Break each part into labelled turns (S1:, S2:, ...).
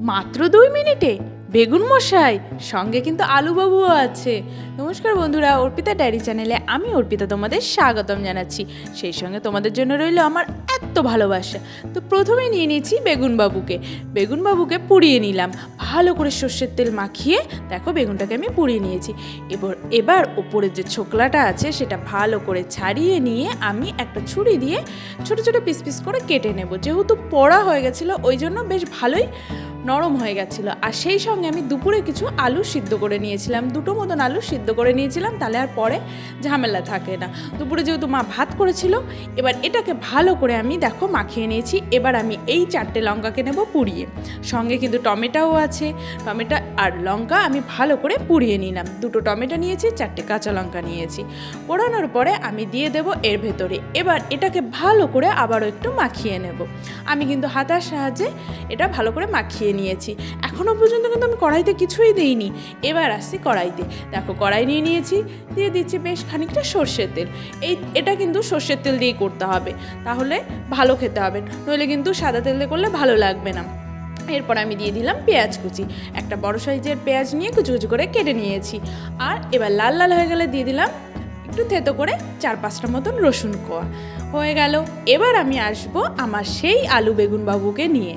S1: মাত্র দুই মিনিটে। বেগুন মশাই, সঙ্গে কিন্তু আলুবাবুও আছে। নমস্কার বন্ধুরা, অর্পিতা ডায়েরি চ্যানেলে আমি অর্পিতা তোমাদের স্বাগতম জানাচ্ছি। সেই সঙ্গে তোমাদের জন্য রইল আমার এত ভালোবাসা। তো প্রথমে নিয়ে নিয়েছি বেগুন বাবুকে বেগুন বাবুকে পুড়িয়ে নিলাম। ভালো করে সর্ষের তেল মাখিয়ে দেখো বেগুনটাকে আমি পুড়িয়ে নিয়েছি। এবার এবার ওপরের যে ছোকলাটা আছে সেটা ভালো করে ছাড়িয়ে নিয়ে আমি একটা ছুরি দিয়ে ছোট ছোট পিস পিস করে কেটে নেব। যেহেতু পড়া হয়ে গেছিল, ওই জন্য বেশ ভালোই নরম হয়ে গেছিল। আর সেই সঙ্গে আমি দুপুরে কিছু আলু সিদ্ধ করে নিয়েছিলাম। দুটো মতন আলু সিদ্ধ করে নিয়েছিলাম, তাহলে আর পরে ঝামেলা থাকে না। দুপুরে যেহেতু মা ভাত করেছিল, এবার এটাকে ভালো করে আমি দেখো মাখিয়ে নিয়েছি। এবার আমি এই চারটে লঙ্কাকে নেব পুড়িয়ে। সঙ্গে কিন্তু টমেটোও আছে। টমেটো আর লঙ্কা আমি ভালো করে পুড়িয়ে নিলাম। দুটো টমেটো নিয়েছি, চারটে কাঁচা লঙ্কা নিয়েছি। পোড়ানোর পরে আমি দিয়ে দেব এর ভেতরে। এবার এটাকে ভালো করে আবারও একটু মাখিয়ে নেব। আমি কিন্তু হাতার সাহায্যে এটা ভালো করে মাখিয়ে নিয়েছি। এখনও পর্যন্ত কিন্তু আমি কড়াইতে কিছুই দিইনি। এবার আসছি কড়াইতে। দেখো, কড়াই নিয়ে নিয়েছি, দিয়ে দিচ্ছি বেশ খানিকটা সর্ষের তেল। এই, এটা কিন্তু সর্ষের তেল দিয়েই করতে হবে। তাহলে ভালো খেতে হবে। নইলে কিন্তু সাদা তেল দিয়ে করলে ভালো লাগবে না। এরপর আমি দিয়ে দিলাম পেঁয়াজ কুচি। একটা বড় সাইজের পেঁয়াজ নিয়ে কুচি কুচি করে কেটে নিয়েছি। আর এবার লাল লাল হয়ে গেলে দিয়ে দিলাম একটু থেতো করে চার পাঁচটা মতন রসুন কোয়া। হয়ে গেল। এবার আমি আসব আমার সেই আলু বেগুন বাবুকে নিয়ে।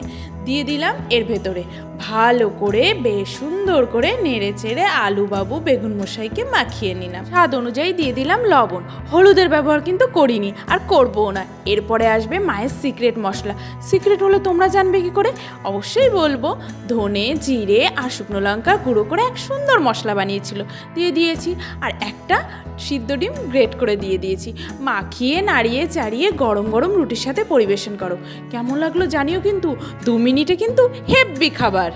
S1: দিয়ে দিলাম এর ভেতরে। ভালো করে বেশ সুন্দর করে নেড়ে চেড়ে আলু বাবু বেগুন মশাইকে মাখিয়ে নিলাম। স্বাদ অনুযায়ী দিয়ে দিলাম লবণ। হলুদের ব্যবহার কিন্তু করিনি, আর করবও না। এরপরে আসবে মায়ের সিক্রেট মশলা। সিক্রেট হলে তোমরা জানবে কি করে? অবশ্যই বলব, ধনে, জিরে আর শুকনো লঙ্কা গুঁড়ো করে এক সুন্দর মশলা বানিয়েছিল। দিয়ে দিয়েছি, আর একটা সিদ্ধ ডিম গ্রেট করে দিয়ে দিয়েছি। মাখিয়ে, নাড়িয়ে, চাড়িয়ে গরম গরম রুটির সাথে পরিবেশন করো। কেমন লাগল জানিও কিন্তু। দু মিনিটে কিন্তু হেভি খাবার।